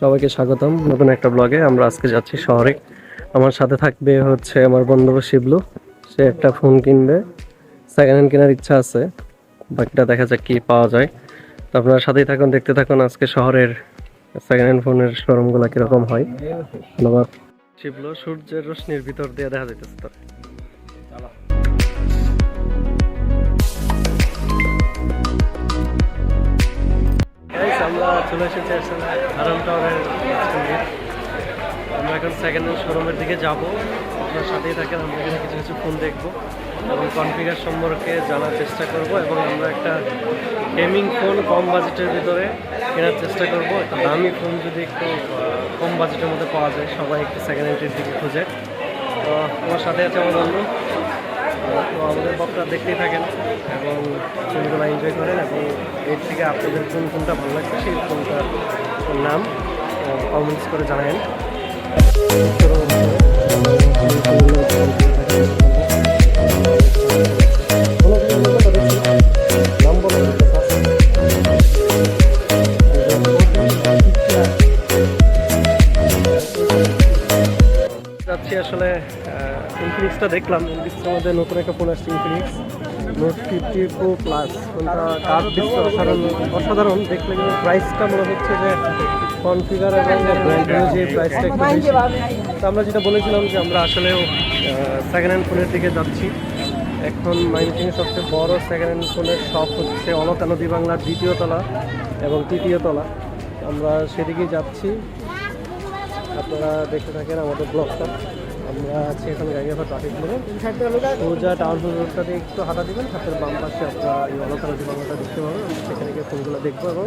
সবাইকে স্বাগতম। নতুন একটা ব্লগে আমরা আজকে যাচ্ছি শহরে। আমার সাথে থাকবে হচ্ছে আমার বন্ধু শিবলু। সে একটা ফোন কিনবে। সেকেন্ড হ্যান্ড কেনার ইচ্ছা আছে। বাকিটা দেখা যাক কি পাওয়া যায়। তো আপনারা সাথেই থাকুন, দেখতে থাকুন আজকে শহরের সেকেন্ড হ্যান্ড ফোনের শোরুমগুলো কীরকম হয়। ধন্যবাদ। শিবলু, সূর্যের রশ্মির ভিতর দিয়ে দেখা যাইতেছে তো। চলে এসেছি হারাম টাওয়ারের আমরা এখন সেকেন্ড হ্যান্ড শোরুমের দিকে যাব। আপনার সাথেই থাকেন, আমরা এখানে কিছু কিছু ফোন দেখব এবং কনফিগার সম্পর্কে জানার চেষ্টা করব এবং আমরা একটা গেমিং ফোন কম বাজেটের ভিতরে কেনার চেষ্টা করব। একটা দামি ফোন যদি একটু কম বাজেটের মধ্যে পাওয়া যায়, সবাই একটু সেকেন্ড হ্যান্ডের দিকে খুঁজে। তো, আমার সাথে আছে আমার বন্ধু। তো আমাদের ব্লগটা দেখতেই থাকেন এবং ছবিগুলো এনজয় করেন। এবং এর থেকে আপনাদের কোন কোনটা ভালো লাগছে সেই কোনটা নাম কমেন্টস করে জানাবেন যাচ্ছি আসলে ইনফিনিক্সটা দেখলাম। ইনফিনিক্সের মধ্যে নতুন একটা ফোন আসছে Infinix Note fifty pro plus অসাধারণ অসাধারণ। দেখলে কিন্তু প্রাইসটা মনে হচ্ছে যে কনফিগার এবং অনুযায়ী প্রাইসটা একটু বেশি। তো আমরা যেটা বলেছিলাম যে আমরা আসলেও সেকেন্ড হ্যান্ড ফোনের দিকে যাচ্ছি। এখন মাইনসিংয়ের সবচেয়ে বড় সেকেন্ড হ্যান্ড ফোনের শপ হচ্ছে অলকা নদী বাংলার দ্বিতীয় তলা এবং তৃতীয় তলা। আমরা সেদিকেই যাচ্ছি। আপনারা দেখতে থাকেন আমাদের ব্লগটা। আমরা আছি এখন গাড়িঘাটা ট্রাফিক মোড়ে সোজা টাউন রোডটা দিয়ে একটু হাঁটা দিবেন হাতের বাম পাশে আপনারা এই অলকার বাংলাটা দেখতে পাবেন। সেখানে গিয়ে ফোনগুলো দেখব এবং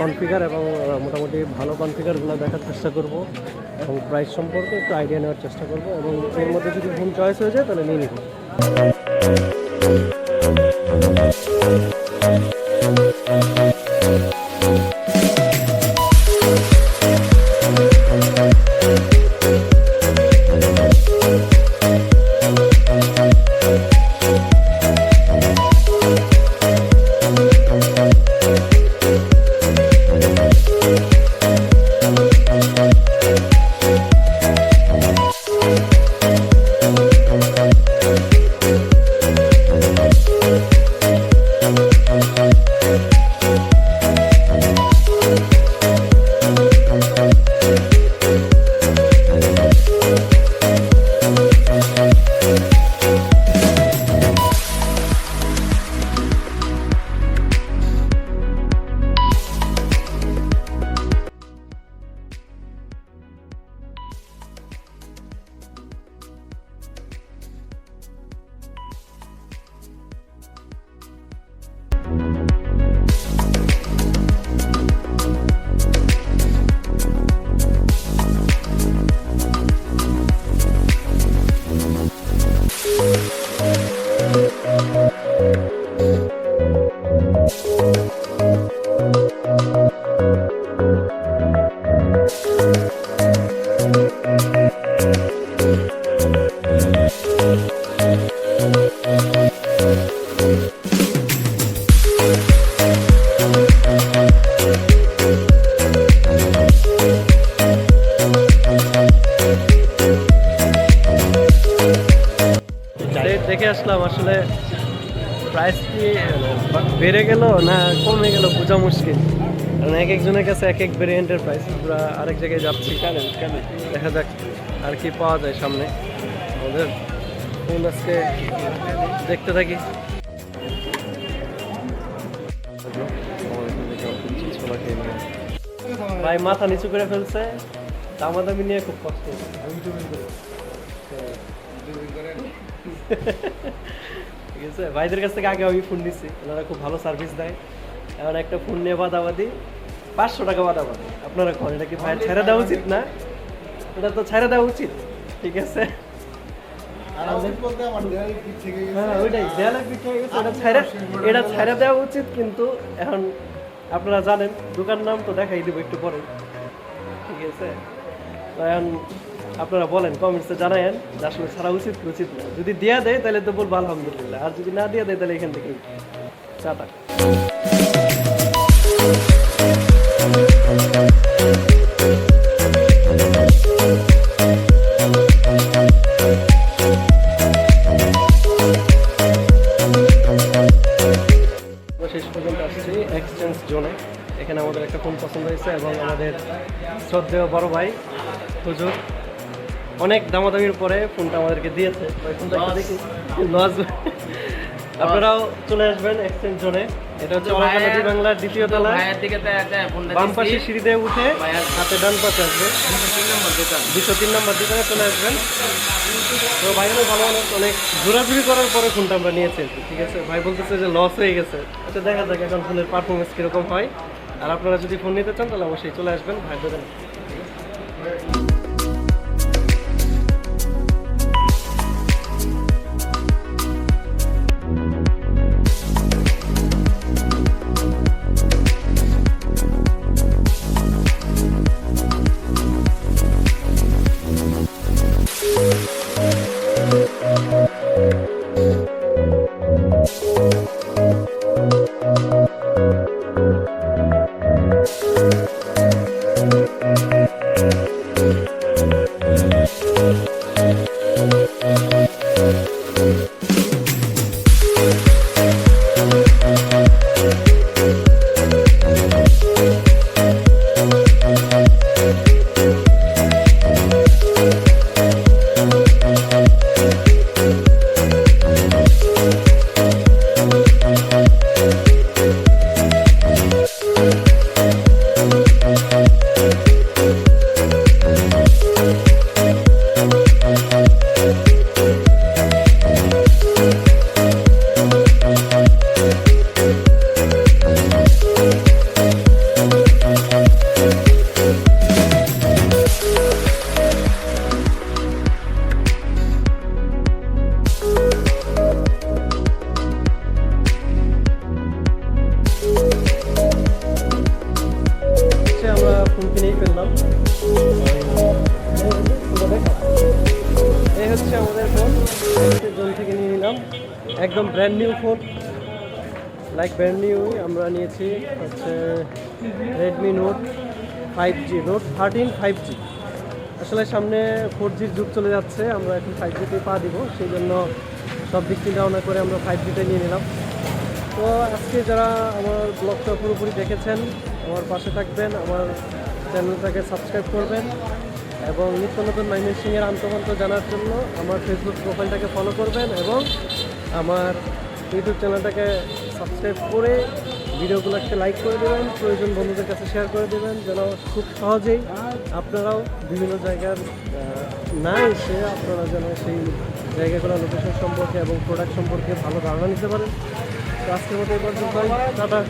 কনফিগার এবং মোটামুটি ভালো কনফিগারগুলো দেখার চেষ্টা করব এবং প্রাইস সম্পর্কে একটু আইডিয়া নেওয়ার চেষ্টা করব এবং এর মধ্যে যদি ফোন চয়েস হয়ে যায় তাহলে নিয়ে নিব। দেখে আসলাম আসলে প্রাইস কি বেড়ে গেল না কমে গেল বোঝা মুশকিল। কারণ এক একজনের কাছে এক এক ভেরিয়েন্টের প্রাইস আমরা আরেক জায়গায় যাচ্ছি। দেখা যাক আর কি পাওয়া যায় সামনে। আমাদের ফোন আজকে দেখতে থাকি। ভাই মাথা নিচু করে ফেলছে। দামাদামি নিয়ে খুব কষ্ট। ঠিক আছে? ভাইদের কাছ থেকে আগে আমি ফোন নিচ্ছি ওনারা খুব ভালো সার্ভিস দেয়। এখন একটা ফোন নিয়ে বাদাবাদি। পাঁচশো টাকা বাদাবাদি। আপনারা করেন এটা কি ভাই ছেড়ে দেওয়া উচিত না? এটা তো ছেড়ে দেওয়া উচিত। ঠিক আছে? এটা ছেড়ে এটা ছেড়ে দেওয়া উচিত কিন্তু এখন আপনারা জানেন দোকান নাম তো দেখাই দিব একটু পরে। ঠিক আছে? এখন আপনারা বলেন কমেন্টসে জানায়েন যে আসলে ছাড়া উচিত উচিত না। যদি দেয়া দেয়, তাহলে তো বলব আলহামদুলিল্লাহ। আর যদি না দেয়া দেয়, তাহলে এখান থেকে চা থাক। পর্যন্ত এখানে আমাদের একটা ফোন পছন্দ হয়েছে এবং আমাদের শ্রদ্ধেয় বড় ভাই, হুজুর অনেক দামাদামির পরে ফোনটা আমাদেরকে দিয়েছে। ফোনটা দেখি। আপনারাও চলে আসবেন এক্সচেঞ্জ জোনে এটা হচ্ছে ভাইয়ের- বাংলার দ্বিতীয় তলায়। ভাইয়ের দিকে তো একটা ফোনটা বাম পাশে দিচ্ছি। সিঁড়িতে উঠে হাতে ডান পাশে আসবে। দুশো তিন নম্বর দোকানে চলে আসবেন। তো ভাই অনেক ভালো মানুষ অনেক ঘোরাঘুরি করার পরে ফোনটা আমরা নিয়েছি। ঠিক আছে? ভাই বলতেছে যে লস হয়ে গেছে। আচ্ছা দেখা যাক এখন ফোনের পারফরমেন্স কীরকম হয়। আর আপনারা যদি ফোন নিতে চান তাহলে অবশ্যই চলে আসবেন। ভাই দোকানে হচ্ছে কিনেই ফেললাম। এই হচ্ছে আমাদের ফোন জোন থেকে নিয়ে নিলাম। একদম brand new phone like brand new আমরা নিয়েছি হচ্ছে Redmi Note five G Note thirteen five G আসলে সামনে ফোর জির যুগ চলে যাচ্ছে, আমরা এখন ফাইভ জিতে পা দিব সেই জন্য সব দিক চিন্তা ভাবনা করে আমরা ফাইভ জিতে নিয়ে নিলাম। তো আজকে যারা আমার ব্লগটা পুরোপুরি দেখেছেন, আমার পাশে থাকবেন, আমার চ্যানেলটাকে সাবস্ক্রাইব করবেন এবং নিত্য নতুন মাইমেন সিংয়ের আন্তমন্ত জানার জন্য আমার ফেসবুক প্রোফাইলটাকে ফলো করবেন এবং আমার ইউটিউব চ্যানেলটাকে সাবস্ক্রাইব করে ভিডিওগুলোকে লাইক করে দেবেন, প্রয়োজন বন্ধুদের কাছে শেয়ার করে দেবেন, যেন খুব সহজেই আপনারাও বিভিন্ন জায়গার না এসে আপনারা যেন সেই জায়গাগুলো লোকেশন সম্পর্কে এবং প্রোডাক্ট সম্পর্কে ভালো ধারণা নিতে পারেন। তো আজকের মতো এই পর্যন্ত টাটা।